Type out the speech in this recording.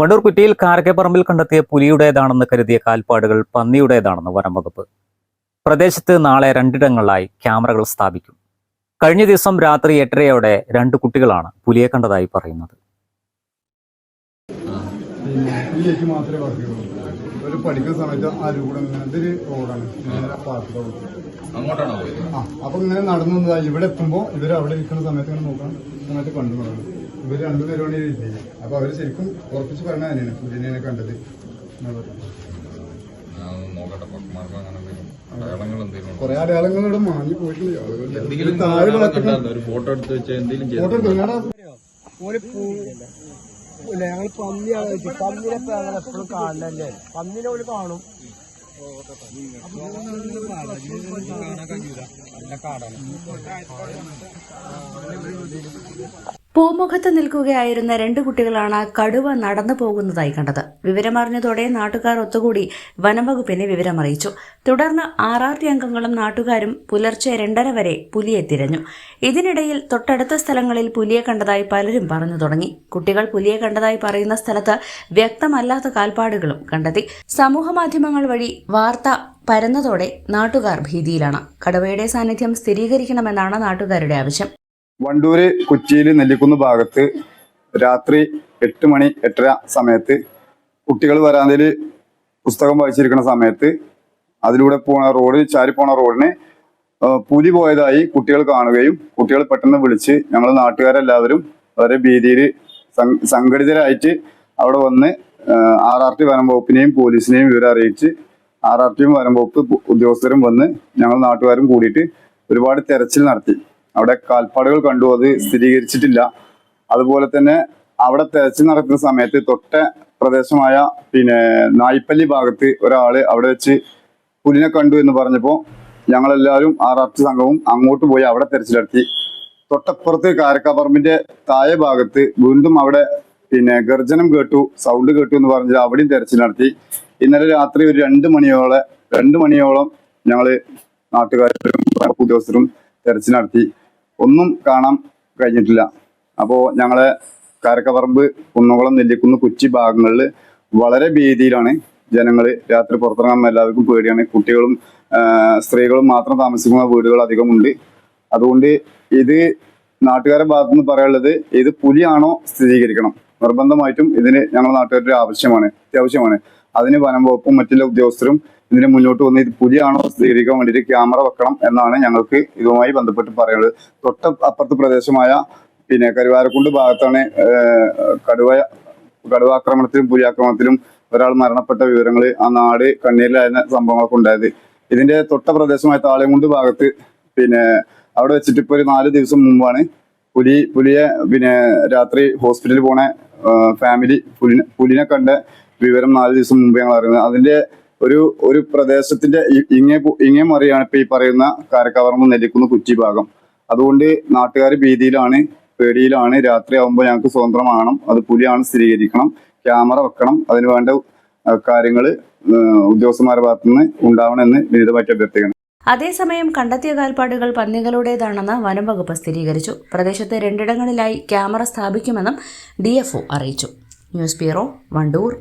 വണ്ടൂർ കുറ്റിയിൽ കാരക്കപ്പറമ്പിൽ കണ്ടെത്തിയ പുലിയുടേതാണെന്ന് കരുതിയ കാൽപ്പാടുകൾ പന്നിയുടേതാണെന്ന് വനം വകുപ്പ് പ്രദേശത്ത് നാളെ രണ്ടിടങ്ങളിലായി ക്യാമറകൾ സ്ഥാപിക്കും. കഴിഞ്ഞ ദിവസം രാത്രി എട്ടരയോടെ രണ്ട് കുട്ടികളാണ് പുലിയെ കണ്ടതായി പറയുന്നത്. ഏക്ക് മാത്രമേ ഒരു പഠിക്കുന്ന സമയത്ത് റോഡാണ്? നേരെ റോഡ് അങ്ങോട്ടാണോ ആ അപ്പൊ ഇങ്ങനെ നടന്നു ഇവിടെ എത്തുമ്പോ ഇവർ അവിടെ ഇരിക്കുന്ന സമയത്ത് ഇങ്ങനെ നോക്കണം. സമയത്ത് കണ്ടു തുടങ്ങും ഇവർ രണ്ടുപേരോടെ ഇരിക്കുന്നത് അപ്പൊ അവർ ശരിക്കും ഉറപ്പിച്ച് പറഞ്ഞ തന്നെയാണ് പുലിനെ കണ്ടത്. കൊറേ അടയാളങ്ങൾ ഇവിടെ മാഞ്ഞു? ഒരു ഫോട്ടോ എടുത്ത് വെച്ചാൽ എന്തെങ്കിലും ഇല്ല ഞങ്ങൾ പന്നിയാണ് വെച്ചു പന്നിനെ ഇപ്പൊ ഞങ്ങൾ എപ്പോഴും കാണണല്ലേ പന്നിനെ ഒരു കാണും. പൂമുഖത്ത് നിൽക്കുകയായിരുന്ന രണ്ട് കുട്ടികളാണ് കടുവ നടന്നു പോകുന്നതായി കണ്ടത്. വിവരമറിഞ്ഞതോടെ നാട്ടുകാർ ഒത്തുകൂടി വനംവകുപ്പിനെ വിവരമറിയിച്ചു. തുടർന്ന് ആർ ടി അംഗങ്ങളും നാട്ടുകാരും പുലർച്ചെ രണ്ടര വരെ പുലിയെ തിരഞ്ഞു. ഇതിനിടയിൽ തൊട്ടടുത്ത സ്ഥലങ്ങളിൽ പുലിയെ കണ്ടതായി പലരും പറഞ്ഞു തുടങ്ങി. കുട്ടികൾ പുലിയെ കണ്ടതായി പറയുന്ന സ്ഥലത്ത് വ്യക്തമല്ലാത്ത കാൽപ്പാടുകളും കണ്ടെത്തി. സമൂഹമാധ്യമങ്ങൾ വഴി വാർത്ത പരന്നതോടെ നാട്ടുകാർ ഭീതിയിലാണ്. കടുവയുടെ സാന്നിധ്യം സ്ഥിരീകരിക്കണമെന്നാണ് നാട്ടുകാരുടെ ആവശ്യം. വണ്ടൂര് കൊച്ചിയിൽ നെല്ലിക്കുന്ന് ഭാഗത്ത് രാത്രി എട്ട് മണി എട്ടര സമയത്ത് കുട്ടികൾ വരാന്തയിൽ പുസ്തകം വായിച്ചിരിക്കുന്ന സമയത്ത് അതിലൂടെ പോണ റോഡ് ചാരി പോണ റോഡിന് പുലി പോയതായി കുട്ടികൾ കാണുകയും കുട്ടികൾ പെട്ടെന്ന് വിളിച്ച് ഞങ്ങൾ നാട്ടുകാരെല്ലാവരും വളരെ ഭീതിയിൽ സംഘടിതരായിട്ട് അവിടെ വന്ന് ആർ ആർ ടി വനം വകുപ്പിനെയും പോലീസിനെയും വിവരം അറിയിച്ച് ആർ ആർ ടിയും വനം വകുപ്പ് ഉദ്യോഗസ്ഥരും വന്ന് ഞങ്ങൾ നാട്ടുകാരും കൂടിയിട്ട് ഒരുപാട് തെരച്ചിൽ നടത്തി. അവിടെ കാൽപ്പാടുകൾ കണ്ടു അത് സ്ഥിരീകരിച്ചിട്ടില്ല. അതുപോലെ തന്നെ അവിടെ തെരച്ചിൽ നടക്കുന്ന സമയത്ത് തൊട്ട പ്രദേശമായ പിന്നെ നായ്പല്ലി ഭാഗത്ത് ഒരാൾ അവിടെ വെച്ച് പുലിനെ കണ്ടു എന്ന് പറഞ്ഞപ്പോൾ ഞങ്ങളെല്ലാവരും ടി സംഘവും അങ്ങോട്ട് പോയി അവിടെ തെരച്ചിൽ നടത്തി തൊട്ടപ്പുറത്ത് കാരക്കാപ്പറമ്പിന്റെ താഴെ ഭാഗത്ത് വീണ്ടും അവിടെ പിന്നെ ഗർജനം കേട്ടു സൗണ്ട് കേട്ടു എന്ന് പറഞ്ഞിട്ട് അവിടെയും തെരച്ചിൽ നടത്തി. ഇന്നലെ രാത്രി ഒരു രണ്ട് മണിയോളെ രണ്ട് മണിയോളം ഞങ്ങൾ നാട്ടുകാരും ഉദ്യോഗസ്ഥരും തെരച്ചിൽ നടത്തി. ഒന്നും കാണാൻ കഴിഞ്ഞിട്ടില്ല. അപ്പോൾ ഞങ്ങളെ കാരക്കപറമ്പ് കുന്നകുളം നെല്ലിക്കുന്ന് കൊച്ചി ഭാഗങ്ങളിൽ വളരെ ഭീതിയിലാണ് ജനങ്ങൾ രാത്രി പുറത്തിറങ്ങാൻ എല്ലാവർക്കും പേടിയാണ്. കുട്ടികളും സ്ത്രീകളും മാത്രം താമസിക്കുന്ന വീടുകൾ അധികമുണ്ട്. അതുകൊണ്ട് ഇത് നാട്ടുകാരെ ഭാഗത്തു നിന്ന് പറയാനുള്ളത് ഇത് പുലിയാണോ സ്ഥിരീകരിക്കണം. നിർബന്ധമായിട്ടും ഇതിന് ഞങ്ങളുടെ നാട്ടുകാരുടെ ആവശ്യമാണ് അത്യാവശ്യമാണ്. അതിന് വനം വകുപ്പും മറ്റുള്ള ഉദ്യോഗസ്ഥരും ഇതിന് മുന്നോട്ട് വന്ന് ഇത് പുലിയാണോ സ്ഥിരീകരിക്കാൻ വേണ്ടിയിട്ട് ക്യാമറ വെക്കണം എന്നാണ് ഞങ്ങൾക്ക് ഇതുമായി ബന്ധപ്പെട്ട് പറയുന്നത്. തൊട്ട അപ്പുറത്തെ പ്രദേശമായ പിന്നെ കരുവാരക്കുണ്ട് ഭാഗത്താണ് കടുവ കടുവ കടുവാക്രമണത്തിലും പുലിയാക്രമണത്തിലും ഒരാൾ മരണപ്പെട്ട വിവരങ്ങൾ ആ നാട് കണ്ണീരിലായിരുന്ന സംഭവങ്ങളൊക്കെ ഉണ്ടായത്. ഇതിന്റെ തൊട്ട പ്രദേശമായ താളയംകുണ്ട് ഭാഗത്ത് പിന്നെ അവിടെ വെച്ചിട്ട് ഇപ്പൊ ഒരു നാല് ദിവസം മുമ്പാണ് പുലി പുലിയെ പിന്നെ രാത്രി ഹോസ്പിറ്റലിൽ പോണ ഫാമിലി പുലിനെ പുലിനെ കണ്ട വിവരം നാല് ദിവസം മുമ്പ് ഞങ്ങൾ അറിയുന്നത്. അതിന്റെ ഒരു ഒരു പ്രദേശത്തിന്റെ ഇങ്ങേ ഇങ്ങേ മറിയാണ് ഇപ്പൊ ഈ പറയുന്ന കാരക്കവർമ്മ നെല്ലിക്കുന്ന കുറ്റി ഭാഗം. അതുകൊണ്ട് നാട്ടുകാർ ഭീതിയിലാണ് പേടിയിലാണ്. രാത്രി ആവുമ്പോൾ ഞങ്ങൾക്ക് സ്വതന്ത്രമാകണം അത് പുലിയാണ് സ്ഥിരീകരിക്കണം ക്യാമറ വെക്കണം അതിന് വേണ്ട കാര്യങ്ങൾ ഉദ്യോഗസ്ഥന്മാരുടെ ഭാഗത്തുനിന്ന് ഉണ്ടാവണമെന്ന് വിനിതമായിട്ട് അഭ്യർത്ഥിക്കണം അതേസമയം കണ്ടെത്തിയ കാൽപ്പാടുകൾ പന്നികളുടേതാണെന്ന് വനംവകുപ്പ് സ്ഥിരീകരിച്ചു. പ്രദേശത്ത് രണ്ടിടങ്ങളിലായി ക്യാമറ സ്ഥാപിക്കുമെന്നും ഡി അറിയിച്ചു. News bureau Wandoor.